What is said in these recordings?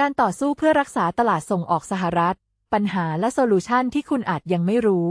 การต่อสู้เพื่อรักษาตลาดส่งออกสหรัฐ ปัญหาและโซลูชันที่คุณอาจยังไม่รู้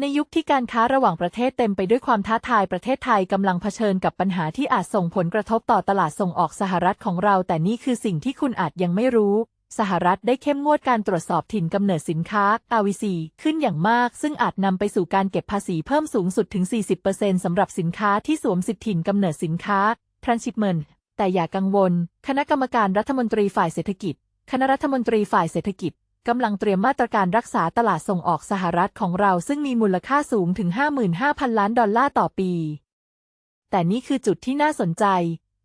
ในยุคที่การค้าระหว่างประเทศเต็มไปด้วยความท้าทายประเทศไทยกำลังเผชิญกับปัญหาที่อาจส่งผลกระทบต่อตลาดส่งออกสหรัฐของเรา แต่นี่คือสิ่งที่คุณอาจยังไม่รู้สหรัฐได้เข้มงวดการตรวจสอบถิ่นกำเนิดสินค้า RVC ขึ้นอย่างมาก ซึ่งอาจนำไปสู่การเก็บภาษีเพิ่มสูงสุดถึง 40%สำหรับสินค้าที่สวมสิทธิถิ่นกำเนิดสินค้า Transshipment แต่อย่ากังวล คณะกรรมการรัฐมนตรีฝ่ายเศรษฐกิจ คณะรัฐมนตรีฝ่ายเศรษฐกิจกำลังเตรียมมาตรการรักษาตลาดส่งออกสหรัฐของเราซึ่งมีมูลค่าสูงถึง 55,000 ล้านดอลลาร์ต่อปี แต่นี่คือจุดที่น่าสนใจ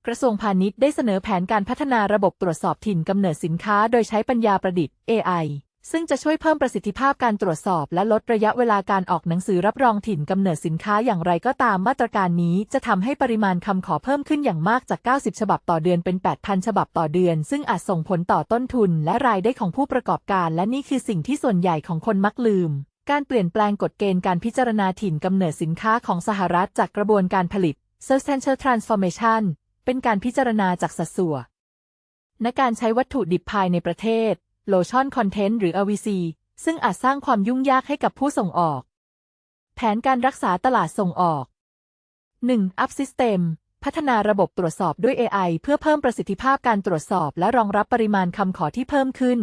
กระทรวงพาณิชย์ได้เสนอแผนการพัฒนาระบบตรวจสอบถิ่นกำเนิดสินค้า โดยใช้ปัญญาประดิษฐ์ AI ซึ่งจะช่วยเพิ่มประสิทธิภาพการตรวจสอบ และลดระยะเวลาการออกหนังสือรับรองถิ่นกำเนิดสินค้าอย่างไรก็ตามมาตรการนี้ จะทำให้ปริมาณคำขอเพิ่มขึ้นอย่างมากจาก 90 ฉบับต่อเดือนเป็น 8,000 ฉบับต่อเดือน ซึ่งอาจส่งผลต่อต้นทุน และรายได้ของผู้ประกอบการ และนี่คือสิ่งที่ส่วนใหญ่ของคนมักลืม การเปลี่ยนแปลงกฎเกณฑ์การพิจารณาถิ่นกำเนิดสินค้าของสหรัฐจากกระบวนการผลิต substantial transformation เป็นการพิจารณาจากสัดส่วนในการใช้วัตถุดิบภายในประเทศ lotion content หรือ RVC ซึ่งอาจสร้างความยุ่งยากให้กับผู้ส่งออก แผนการรักษาตลาดส่งออก 1. Up System พัฒนาระบบตรวจสอบด้วย AI เพื่อเพิ่มประสิทธิภาพการตรวจสอบและรองรับปริมาณคำขอที่เพิ่มขึ้น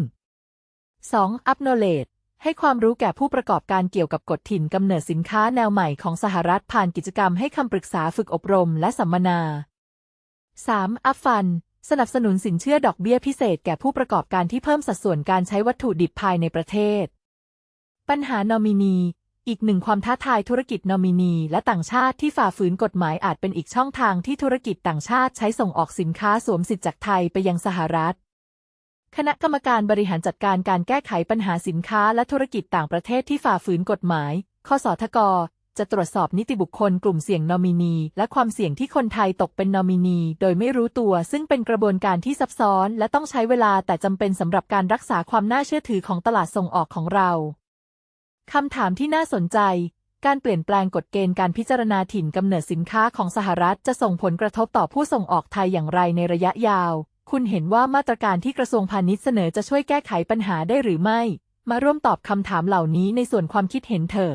2. Up Knowledge ให้ความรู้แก่ผู้ประกอบการเกี่ยวกับกฎถิ่นกำเนิดสินค้าแนวใหม่ของสหรัฐผ่านกิจกรรมให้คำปรึกษาฝึกอบรมและสัมมนา 3. Up Fund สนับสนุนสินเชื่อดอกเบี้ยพิเศษแก่ผู้ประกอบการที่เพิ่มสัดส่วนการใช้วัตถุดิบภายในประเทศ ปัญหานอมินี อีกหนึ่งความท้าทายธุรกิจนอมินีและต่างชาติที่ฝ่าฝืนกฎหมายอาจเป็นอีกช่องทางที่ธุรกิจต่างชาติใช้ส่งออกสินค้าสวมสิทธิ์จากไทยไปยังสหรัฐ คณะกรรมการบริหารจัดการการแก้ไขปัญหาสินค้าและธุรกิจต่างประเทศที่ฝ่าฝืนกฎหมาย คสทก จะตรวจสอบนิติบุคคลกลุ่มเสี่ยงนอมินี และความเสี่ยงที่คนไทยตกเป็นนอมินี โดยไม่รู้ตัว ซึ่งเป็นกระบวนการที่ซับซ้อน และต้องใช้เวลาแต่จำเป็นสำหรับการรักษาความน่าเชื่อถือของตลาดส่งออกของเราคำถามที่น่าสนใจ การเปลี่ยนแปลงกฎเกณฑ์การพิจารณาถิ่นกำเนิดสินค้าของสหรัฐจะส่งผลกระทบต่อผู้ส่งออกไทยอย่างไรในระยะยาว คุณเห็นว่ามาตรการที่กระทรวงพาณิชย์เสนอจะช่วยแก้ไขปัญหาได้หรือไม่ มาร่วมตอบคำถามเหล่านี้ในส่วนความคิดเห็นเถอะ